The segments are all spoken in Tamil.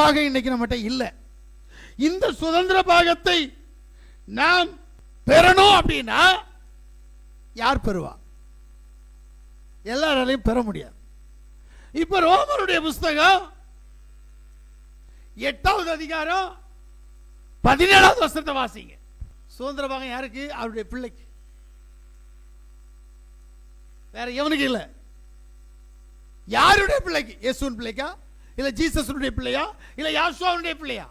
பாகம் இன்னைக்கு நம்மகிட்ட இல்லை. இந்த சுதந்திர பாகத்தை நாம் பெறணும் அப்படின்னா யார் பெறுவா? எல்லாராலையும் பெற முடியாது. இப்ப ரோமருடைய புஸ்தகம் எட்டாவது அதிகாரம் பதினேழாவது வருஷத்தை வாசிங்க. சுதந்திர பாகம் யாருக்கு? அவருடைய பிள்ளைக்கு. வேற எவனுக்கு இல்ல? யாருடைய பிள்ளைக்கு? இயேசுவின் பிள்ளைக்கா? இல்லை ஜீசஸனுடைய பிள்ளையா? இல்லை யாசுவாவுடைய பிள்ளையா?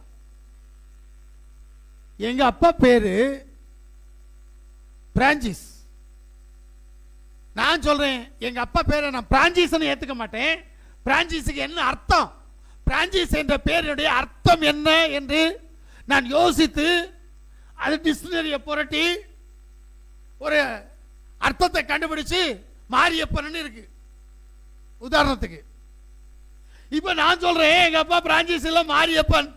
எங்க அப்பா பேரு பிரான்சிஸ். நான் சொல்றேன் எங்க அப்பா பேரை நான் பிரான்சிஸ் ஏத்துக்க மாட்டேன். பிரான்சிஸுக்கு என்ன அர்த்தம்? பிரான்சிஸ் என்ற பேருடைய அர்த்தம் என்ன என்று நான் யோசித்து அது டிக்ஷனரியை புரட்டி ஒரு அர்த்தத்தை கண்டுபிடிச்சு மாரியப்பன்னு இருக்கு. உதாரணத்துக்கு இப்போ நான் சொல்கிறேன் எங்கள் அப்பா பிரான்சிஸ் மாரியப்பன்.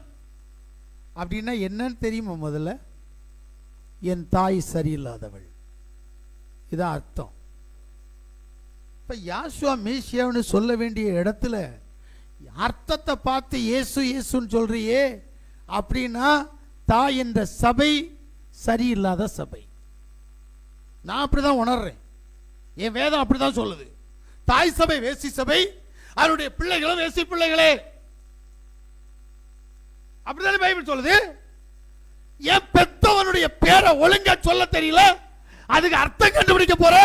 அப்படின்னா என்னன்னு தெரியுமா முதல்ல? என் தாய் சரியில்லாதவள். இதான் அர்த்தம். இப்போ யாசுவா மேசியாவுன்னு சொல்ல வேண்டிய இடத்துல அர்த்தத்தை பார்த்து இயேசு இயேசுன்னு சொல்கிறியே அப்படின்னா தாய் என்ற சபை சரியில்லாத சபை. நான் அப்படிதான் உணர்றேன். என் வேதம் அப்படிதான் சொல்லுது. தாய் சபை வேசி சபை அவருடைய பிள்ளைகளும் வேசி பிள்ளைகளே. அப்படிதானே பைபிள் சொல்லுது? என் பெத்தவனுடைய பேரை ஒழுங்கா சொல்ல தெரியல. அதுக்கு அர்த்தம் கண்டுபிடிக்க போற?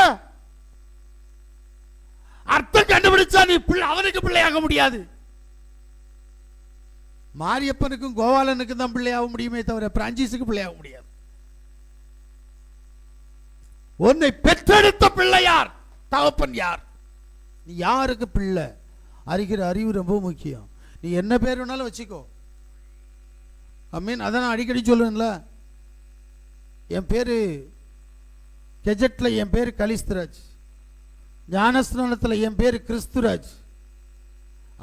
அர்த்தம் கண்டுபிடிச்சா நீ பிள்ளை அவனுக்கு பிள்ளையாக முடியாது. மாரியப்பனுக்கும் கோபாலனுக்கும் தான் பிள்ளையாக முடியுமே தவிர பிரான்சிஸுக்கு பிள்ளையாக முடியாது. உன்னை பெற்றெடுத்த பிள்ளை யார்? தகப்பன் யார்? நீ யாருக்கு பிள்ளை? அறிகிற அறிவு ரொம்ப முக்கியம். நீ என்ன பேர் வேணாலும் வச்சுக்கோ. ஐ மீன் அதை நான் அடிக்கடி சொல்லுவேன்ல என் பேர் கெஜெட்டில் என் பேர் கலிஸ்தராஜ். ஞானஸ்நானத்தில் என் பேர் கிறிஸ்துராஜ்.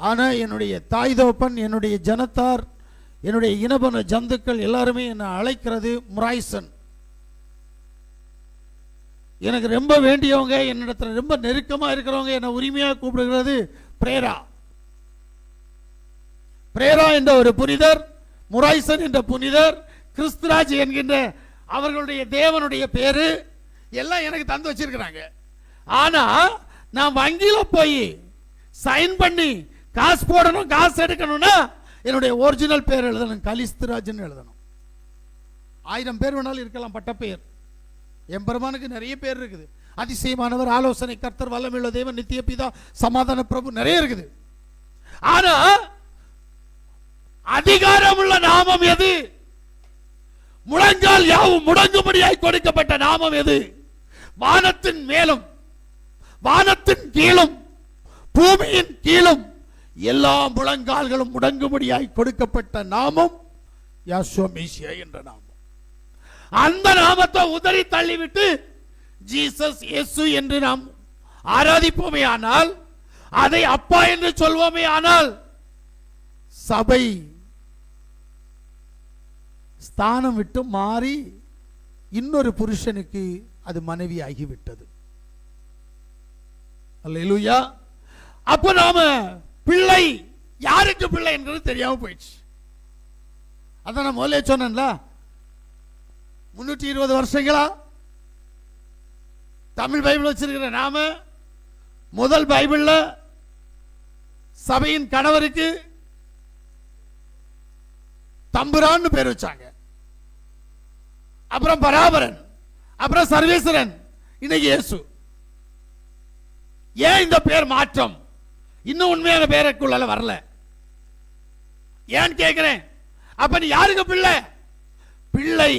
ஆனால் என்னுடைய தாய் தோப்பன் என்னுடைய ஜனத்தார் என்னுடைய இனபன ஜந்துக்கள் எல்லாருமே என்னை அழைக்கிறது முராய்சன். எனக்கு ரொம்ப வேண்டியவங்க என்னிடத்துல ரொம்ப நெருக்கமாக இருக்கிறவங்க என்னை உரிமையாக கூப்பிடுகிறது பிரேரா. பிரேரா என்ற ஒரு புனிதர் முராய்சன் என்ற புனிதர் கிறிஸ்துராஜ் என்கின்ற அவர்களுடைய தேவனுடைய பேரு எல்லாம் எனக்கு தந்து வச்சிருக்கிறாங்க. ஆனா நான் வங்கியில போய் சைன் பண்ணி காசு போடணும் காசு எடுக்கணும்னா என்னுடைய ஒரிஜினல் பேர் எழுதணும் கலிஸ்துராஜ்னு எழுதணும். ஆயிரம் பேர் வேணாலும் இருக்கலாம் பட்ட பெயர் எம்பெருமானுக்கு நிறைய பேர் இருக்குது. அதிசயமானவர் ஆலோசனை கர்த்தர் வல்லமுள்ள தேவன் நித்திய பிதா சமாதான பிரபு நிறைய இருக்குது. ஆனா அதிகாரமுள்ள நாமம் எது? முழங்கால் யாவும் முடங்கும்படியாய் கொடுக்கப்பட்ட நாமம் எது? வானத்தின் மேலும் வானத்தின் கீழும் பூமியின் கீழும் எல்லா முழங்கால்களும் முடங்கும்படியாய் கொடுக்கப்பட்ட நாமம் யாசோமேசியா என்ற நாமம். அந்த நாமத்தை உதறி தள்ளிவிட்டு ஜீசஸ் இயேசு என்று நாம் ஆராதிப்போமே ஆனால் அதை அப்பா என்று சொல்வோமே ஆனால் சபை ஸ்தானம் விட்டு மாறி இன்னொரு புருஷனுக்கு அது மனைவி ஆகிவிட்டது அல்லா அப்ப நாம பிள்ளை யாருக்கு பிள்ளை என்றது தெரியாம போயிடுச்சு. அதான் நான் முதல்ல சொன்னேன்ல முன்னூற்றி இருபது வருஷங்களா? தமிழ் பைபிள் வச்சிருக்கிற நாம முதல் பைபிள்ல சபையின் கணவருக்கு தம்புரான்னு பேர் வச்சாங்க. அப்புறம் பராபரன் அப்புறம் சர்வேஸ்வரன் இன்னைக்கு இயேசு. ஏன் இந்த பேர் மாற்றம்? இன்னும் உண்மையான பேருக்குள்ள வரல. ஏன் கேட்கிறேன் அப்ப நீ யாருக்கு பிள்ளை? பிள்ளை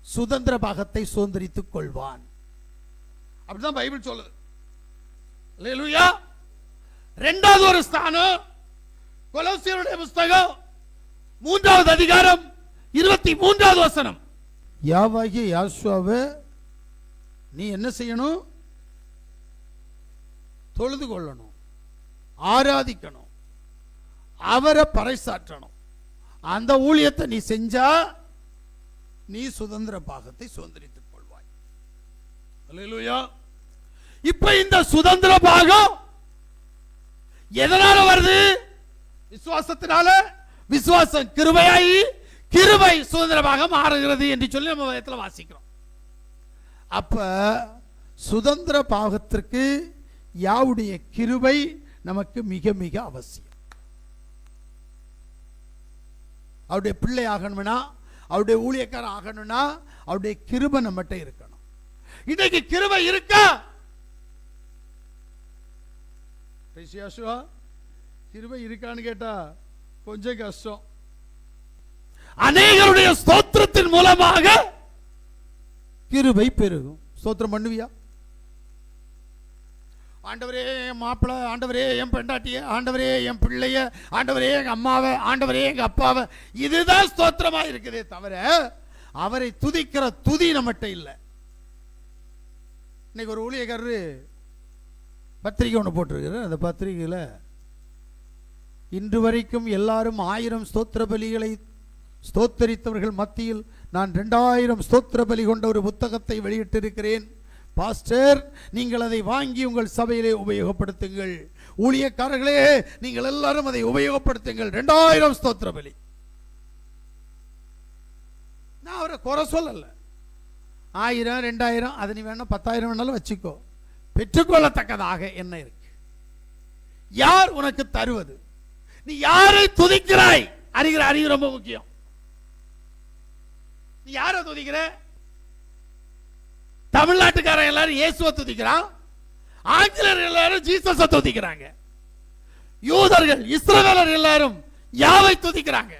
சுதந்திர பாகத்தை சுதந்திரித்துக் கொள்வான். அப்படிதான் பைபிள் சொல்லுது. அல்லேலூயா ரெண்டாவது ஒரு ஸ்தானம் கொலோசியருடைய புஸ்தகம் மூன்றாவது அதிகாரம் இருபத்தி மூன்றாவது வசனம். யாவாகிய யாசுவாவே நீ என்ன செய்யணும்? தொழுது கொள்ளணும் ஆராதிக்கணும் அவரை பறைசாற்றணும். அந்த ஊழியத்தை நீ செஞ்சா நீ சுதந்திர பாகத்தை சுதந்திரித்துக் கொள்வாய். அல்லேலூயா இப்ப இந்த சுதந்திர பாகம் எதனால வருது? விசுவாசத்தினால? விசுவாசம் கிருபையாயி கிருபை சுதந்திரமாக மாறுகிறது என்று சொல்லி நம்ம வேதத்தில் வாசிக்கிறோம். அப்ப சுதந்திர பாகத்திற்கு யாவுடைய கிருபை நமக்கு மிக மிக அவசியம். அவருடைய பிள்ளை ஆகணும்னா அவருடைய ஊழியக்காரன் ஆகணும்னா அவருடைய கிருபை நம்மகிட்ட இருக்கணும். இன்னைக்கு கிருபை இருக்கா? பேசியாசுவா கிருபை இருக்கான்னு கேட்டா கொஞ்சம் கஷ்டம். அநேகருடைய ஸ்தோத்திரத்தின் மூலமாக கிருபை பெருகும். ஸ்தோத்திரம் பண்ணுவியா? ஆண்டவரே என் மாப்பிள்ளை ஆண்டவரே என் பெண்டாட்டிய ஆண்டவரே என் பிள்ளைய ஆண்டவரே எங்க அம்மாவை ஆண்டவரே எங்க அப்பாவை. இதுதான் ஸ்தோத்திரமா இருக்குதே தவிர அவரை துதிக்கிற துதி நம்மகிட்ட இல்லை. இன்னைக்கு ஒரு ஊழியக்காரரு பத்திரிக்கை ஒன்று போட்டிருக்கிறேன் அந்த பத்திரிகையில் இன்று வரைக்கும் எல்லாரும் ஆயிரம் ஸ்தோத்திர பலிகளை ஸ்தோத்தரித்தவர்கள் மத்தியில் நான் ரெண்டாயிரம் ஸ்தோத்திர பலி கொண்ட ஒரு புத்தகத்தை வெளியிட்டிருக்கிறேன். பாஸ்டர் நீங்கள் அதை வாங்கி உங்கள் சபையிலே உபயோகப்படுத்துங்கள். ஊழியக்காரர்களே நீங்கள் எல்லாரும் அதை உபயோகப்படுத்துங்கள். ரெண்டாயிரம் ஸ்தோத்திர பலி. நான் அவரை குறை சொல்லலை. ஆயிரம் ரெண்டாயிரம் அது நீ வேணா பத்தாயிரம் வேணாலும் வச்சுக்கோ. பெற்றுக்கொள்ளத்தக்கதாக என்ன இருக்கு? யார் உனக்கு தருவது? நீ யாரை துதிக்கிறாய்? அறிகிற அறிவு ரொம்ப முக்கியம். நீ யாரை துதிக்கிற? தமிழ்நாட்டுக்காரன் எல்லாரும் இயேசுவை துதிக்கிறான். ஆங்கிலர் எல்லாரும் ஜீசஸ துதிக்கிறாங்க. யூதர்கள் இஸ்ரவேலர் எல்லாரும் யாவை துதிக்கிறாங்க?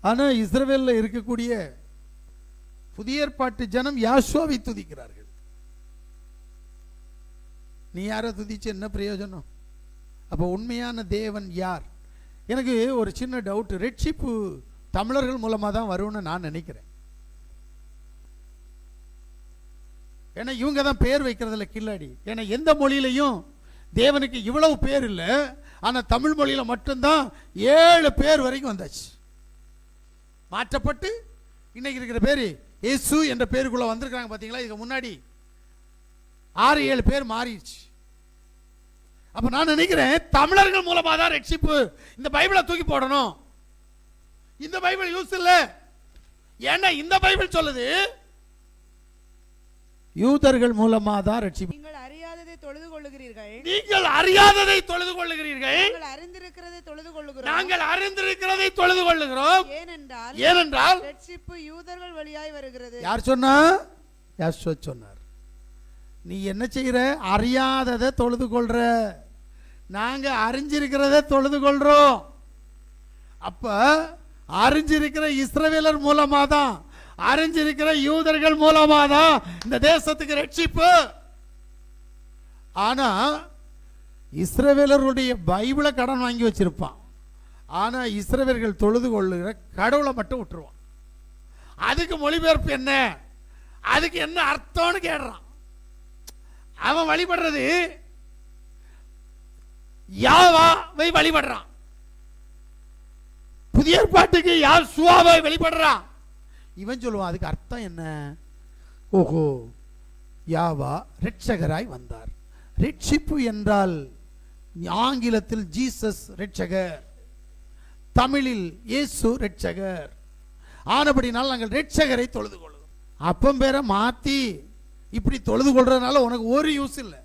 ஆனா இஸ்ரவேல்ல இருக்கக்கூடிய புதிய ஏற்பாட்டு ஜனம் யாசுவாவை துதிக்கிறார்கள். நீ யாரை துதிச்சு என்ன பிரயோஜனம்? அப்போ உண்மையான தேவன் யார்? எனக்கு ஒரு சின்ன டவுட் ரெட்ஷிப்பு தமிழர்கள் மூலமாக தான் வரும்னு நான் நினைக்கிறேன். ஏன்னா இவங்க தான் பேர் வைக்கிறதுல கில்லாடி. ஏன்னா எந்த மொழியிலையும் தேவனுக்கு இவ்வளவு பேர் இல்லை ஆனா தமிழ் மொழியில மட்டும்தான் ஏழு பேர் வரைக்கும் வந்தாச்சு. மாற்றப்பட்டு இன்னைக்கு இருக்கிற பேர் இயேசு என்ற பேருக்குள்ள வந்திருக்காங்க பாத்தீங்களா? இதுக்கு முன்னாடி ஆறு ஏழு பேர் மாறிடுச்சு. அப்ப நான் நினைக்கிறேன் தமிழர்கள் மூலமா தான் ரட்சிப்பு இந்த பைபிளை தூக்கி போடணும். இந்த பைபிள் யூஸ் இல்ல. ஏன்னா இந்த பைபிள் சொல்லுது யூதர்கள் மூலமா தான் ரட்சிப்பு. நீங்கள் அறியாததை தொழுது கொள்ளுகிறீர்கள். நீங்கள் அறியாததை தொழுது கொள்ளுகிறீர்கள். நீங்கள் அறிந்திருக்கிறதை தொழுது கொள்ளுகிறோம். நாங்கள் அறிந்திருக்கிறதை தொழுது கொள்ளுகிறோம். ஏனென்றால் ஏனென்றால் ரட்சிப்பு யூதர்கள் வழியாய் வருகிறது. யார் சொன்னா? யாஷோ சொன்னார். நீ என்ன செய்யற அறியாததை தொழுது கொள்ற. நாங்க அறிஞ்சிருக்கிறத தொழுது கொள்றோம். அப்ப அறிஞ்சிருக்கிற இஸ்ரவேலர் மூலமா தான் அறிஞ்சிருக்கிற யூதர்கள் மூலமா தான் இந்த தேசத்துக்கு ரட்சிப்பு. ஆனா இஸ்ரவேலருடைய பைபிளை கடன் வாங்கி வச்சிருப்பான். ஆனா இஸ்ரவர்கள் தொழுது கொள்ளுகிற கடவுளை மட்டும் விட்டுருவான். அதுக்கு மொழிபெயர்ப்பு என்ன? அதுக்கு என்ன அர்த்தம்னு கேடுறான். அவன் வழிபடுறது யாவாவை வழிபடுறான். புதிய பாட்டுக்கு யார் சுவாவை வழிபடுறான் இவன் சொல்லுவான் அதுக்கு அர்த்தம் என்ன? ஓஹோ யாவா ரட்சகராய் வந்தார். ரட்சிப்பு என்றால் ஆங்கிலத்தில் ஜீசஸ் ரட்சகர் தமிழில் இயேசு ரட்சகர் ஆனபடினால் நாங்கள் ரட்சகரை தொழுது கொள்கிறோம் அப்பம் பேரை மாத்தி இப்படி தொழுது கொள்றதுனால உனக்கு ஒரு யூஸ் இல்லை.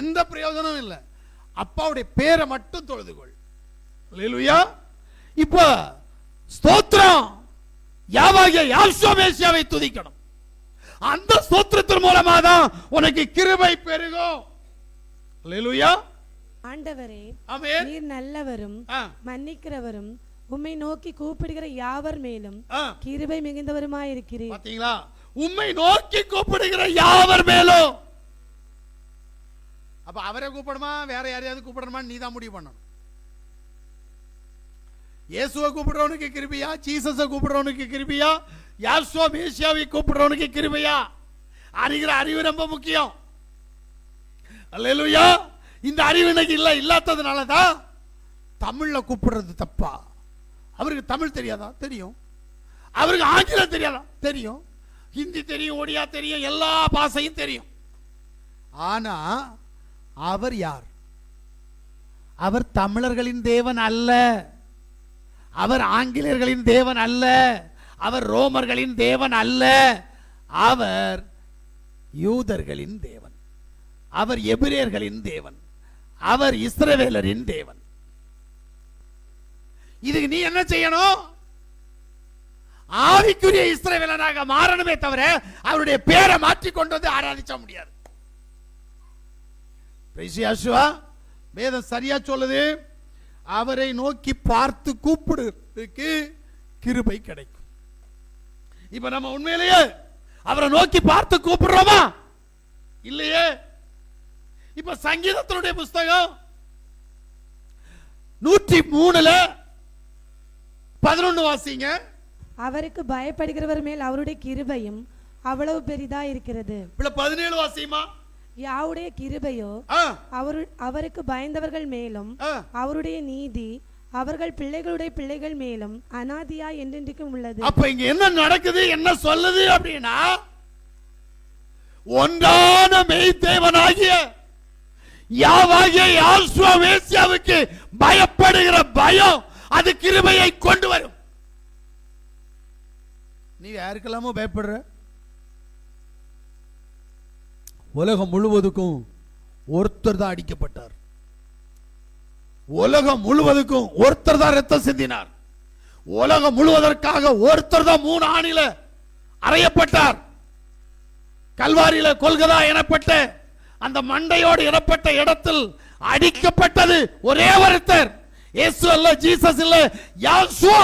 எந்த பிரயோஜனமும் இல்லை. அப்பாவுடைய பேரை மட்டும் தொழுது கொள். அல்லேலூயா இப்போ ஸ்தோத்திரம். யாவாகிய யாசோமேசியாவை துதிக்கணும். அந்த ஸ்தோத்திரத்தின் மூலமாக தான் உனக்கு கிருபை பெருகும். அல்லேலூயா ஆண்டவரே நீர் நல்லவரும் மன்னிக்கிறவரும் உம்மை நோக்கி கூப்பிடுகிற யாவர் மேலும். கிருபை மிகுந்தவருமாயிருக்கிறீர். பாத்தீங்களா? உம்மை நோக்கி கூப்பிடுகிற யாவர் மேலும்? அப்ப அவரை கூப்பிடணுமா? வேற யாரையாவது கூப்பிடணுமா? நீ தான் முடிவு பண்ணணும். இயேசுவை கூப்பிடுறவனுக்கு கிருபியா? ஜீசஸை கூப்பிடுறவனுக்கு கிருபியா? யாசுவா மேசியாவை கூப்பிடுறவனுக்கு கிருபையா? அறிகிற அறிவு ரொம்ப முக்கியம். அல்லேலூயா. இந்த அறிவு இன்னைக்கு இல்ல இல்லாததுனால தான் தமிழ்ல கூப்பிடுறது தப்பா? அவருக்கு தமிழ் தெரியாதா? தெரியும். அவருக்கு ஆங்கிலம் தெரியாதா? தெரியும். ஹிந்தி தெரியும் ஒடியா தெரியும் எல்லா பாஷையும் தெரியும். ஆனா அவர் யார்? அவர் தமிழர்களின் தேவன் அல்ல. அவர் ஆங்கிலேயர்களின் தேவன் அல்ல. அவர் ரோமர்களின் தேவன் அல்ல. அவர் யூதர்களின் தேவன். அவர் எபிரேயர்களின் தேவன். அவர் இஸ்ரவேலரின் தேவன். இதுக்கு நீ என்ன செய்யணும்? ஆவிக்குரிய இஸ்ரவேலனாக மாறணுமே தவிர அவருடைய பேரை மாற்றி கொண்டு வந்து ஆராதிச்ச முடியாது. வேதம் சரியா சொல்லுது. அவரை நோக்கி பார்த்து கூப்பிடுறதுக்கு கிருபை கிடைக்கும். இப்ப நம்ம உண்மையிலேயே அவரை நோக்கி பார்த்து கூப்பிடுறோமா? இல்லையே. இப்ப சங்கீதத்தினுடைய புஸ்தகம் நூற்றி மூணுல பதினொன்னு வாசிங்க. அவருக்கு பயப்படுகிறவர் மேல் அவருடைய கிருபையும் அவ்வளவு பெரிதா இருக்கிறது. பதினேழு வாசியுமா? யாவுடைய கிருபையோ அவரு அவருக்கு பயந்தவர்கள் மேலும். அவருடைய நீதி அவர்கள் பிள்ளைகளுடைய பிள்ளைகள் மேலும் அனாதியா என்றென்றைக்கும் உள்ளது. அப்ப இங்க என்ன நடக்குது என்ன சொல்லுது அப்படின்னா ஒன்றான மெய்தேவனாகிய யாவாகிய யாசுவா பயப்படுகிற பயம் அது கிருபையை கொண்டு வரும் நீ யாருக்கெல்லாமோ பயப்படுற? உலகம் முழுவதுக்கும் ஒருத்தர் தான் அடிக்கப்பட்டார். உலகம் முழுவதுக்கும் ஒருத்தர் தான் ரத்தம் சிந்தினார். உலகம் முழுவதற்காக ஒருத்தர் தான் மூணு ஆணில அறையப்பட்டார். கல்வாரியில கொள்கதா எனப்பட்ட அந்த மண்டையோடு இடப்பட்ட இடத்தில் அடிக்கப்பட்டது ஒரே ஒருத்தர். இயேசு அல்ல ஜீசஸ் இல்ல யாசுவா.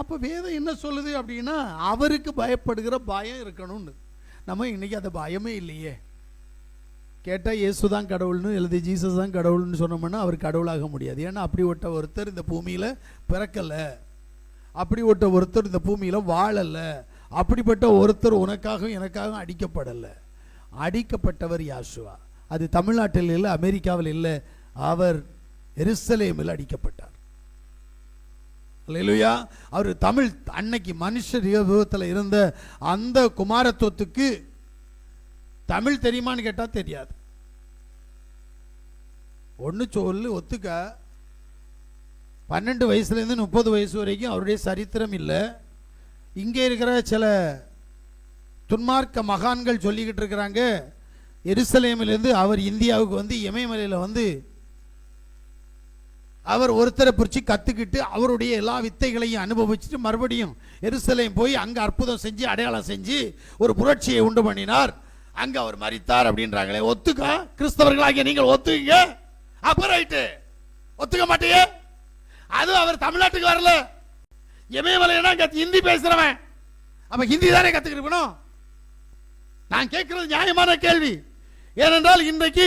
அப்ப வேதம் என்ன சொல்லுது அப்படின்னா அவருக்கு பயப்படுகிற பயம் இருக்கணும்னு. நம்ம இன்னைக்கு அந்த பயமே இல்லையே. கேட்டால் இயேசு தான் கடவுள்னு எழுதி ஜீசஸ் தான் கடவுள்னு சொன்னோம்னா அவர் கடவுளாக முடியாது. ஏன்னா அப்படி ஒட்ட ஒருத்தர் இந்த பூமியில் பிறக்கலை. அப்படி ஒட்ட ஒருத்தர் இந்த பூமியில் வாழலை. அப்படிப்பட்ட ஒருத்தர் உனக்காகவும் எனக்காகவும் அடிக்கப்படலை. அடிக்கப்பட்டவர் யாசுவா. அது தமிழ்நாட்டில் இல்லை அமெரிக்காவில் இல்லை அவர் எருசலேமில் அடிக்கப்பட்டார். இல்லையா அவர் தமிழ் அன்னைக்கு மனுஷ விபத்தில் இருந்த அந்த குமாரத்துவத்துக்கு தமிழ் தெரியுமான்னு கேட்டா தெரியாது. ஒன்று சொல்லு ஒத்துக்க. பன்னெண்டு வயசுலேருந்து முப்பது வயசு வரைக்கும் அவருடைய சரித்திரம் இல்லை. இங்கே இருக்கிற சில துன்மார்க்க மகான்கள் சொல்லிக்கிட்டு இருக்கிறாங்க எருசலேமிலிருந்து அவர் இந்தியாவுக்கு வந்து இமயமலையில் வந்து அவர் ஒருத்தரை பிடிச்சி கற்றுக்கிட்டு அவருடைய எல்லா வித்தைகளையும் அனுபவிச்சுட்டு மறுபடியும் எருசலேம் போய் அங்கே அற்புதம் செஞ்சு அடையாளம் செஞ்சு ஒரு புரட்சியை உண்டு பண்ணினார். அங்கே அவர் மறித்தார் அப்படின்றாங்களே. ஒத்துக்க? கிறிஸ்தவர்களாகிய நீங்கள் ஒத்துக்கீங்க? அப்போ ரைட்டு ஒத்துக்க மாட்டேயே? அதுவும் அவர் தமிழ்நாட்டுக்கு வரல. இமயமலைனா கத்து ஹிந்தி பேசுகிறவன் அப்போ ஹிந்தி தானே கத்துக்கிட்டு நான் கேட்குறது நியாயமான கேள்வி. ஏனென்றால் இன்றைக்கு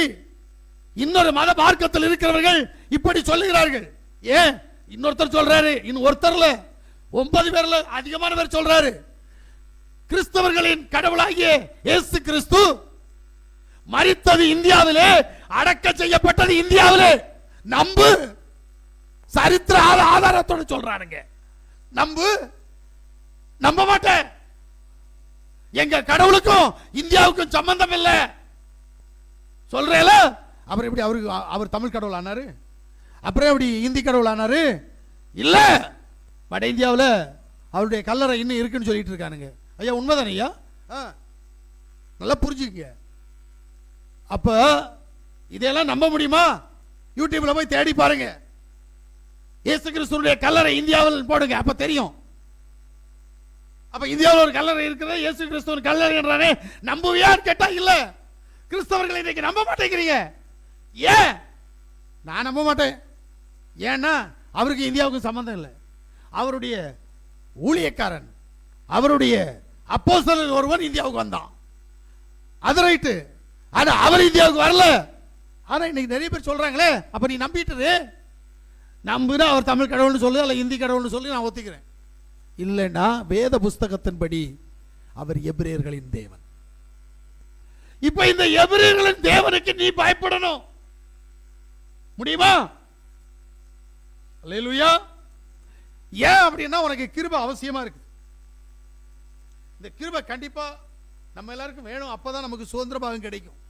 இன்னொரு மத மார்க்கத்தில் இருக்கிறவர்கள் இப்படி சொல்லுகிறார்கள். ஏன்? இன்னொருத்தர் சொல்றாரு இன்னும் ஒருத்தர்ல ஒன்பது பேர்ல அதிகமான பேர் சொல்றாரு. கிறிஸ்தவர்களின் கடவுளாகிய இயேசு கிறிஸ்து மறித்தது இந்தியாவிலே அடக்க செய்யப்பட்டது இந்தியாவிலே. நம்பு சரித்திர ஆதாரத்தோடு சொல்றானுங்க நம்பு. நம்ப மாட்டேன். எங்க கடவுளுக்கும் இந்தியாவுக்கும் சம்பந்தம் இல்லை. சொல்றேல? அப்புறம் எப்படி அவருக்கு அவர் தமிழ் கடவுள் ஆனாரு? அப்புறம் எப்படி இந்தி கடவுள் ஆனாரு? இல்ல. வட இந்தியாவில் அவருடைய கல்லறை இன்னும் இருக்குன்னு சொல்லிட்டு இருக்கானுங்க. ஐயா உண்மைதானே ஐயா? ஆ. நல்லா புரிஞ்சுக்கங்க. அப்போ இதையெல்லாம் நம்ப முடியுமா? யூடியூப்ல போய் தேடி பாருங்க. இயேசு கிறிஸ்துடைய கல்லறை இந்தியாவில் போடுங்க. அப்ப தெரியும். அப்ப இந்தியாவில் ஒரு கல்லறை இருக்கிறது இயேசு கிறிஸ்துவின் கல்லறை என்றானே நம்புவியான்னு கேட்டா இல்ல. கிறிஸ்தவர்கள் இன்னைக்கு நம்ப மாட்டேங்கிறீங்க. ஏன்? நான் நம்ப மாட்டேன். ஏன்னா அவருக்கு இந்தியாவுக்கு சம்பந்தம் இல்லை. அவருடைய ஊழியக்காரன் அவருடைய அப்போஸ்தலர் ஒருவன் இந்தியாவுக்கு வந்தான். அது ரைட்டு ஆனா அவர் இந்தியாவுக்கு வரல. ஆனா இன்னைக்கு நிறைய பேர் சொல்றாங்களே அப்ப நீ நம்பிட்டு நம்புனா அவர் தமிழ் கடவுள்னு சொல்லு அல்ல இந்தி கடவுள்னு சொல்லி நான் ஒத்துக்கிறேன். இல்லைன்னா வேத புஸ்தகத்தின்படி அவர் எபிரேயர்களின் தேவன். இப்ப இந்த எபிரேயர்களின் தேவனுக்கு நீ பயப்படணும். முடியுமா? அல்லேலூயா. ஏன் அப்படின்னா உனக்கு கிருப அவசியமா இருக்கு இந்த கிருப கண்டிப்பா நம்ம எல்லாருக்கும் வேணும். அப்பதான் நமக்கு சுதந்திர பாகம் கிடைக்கும்.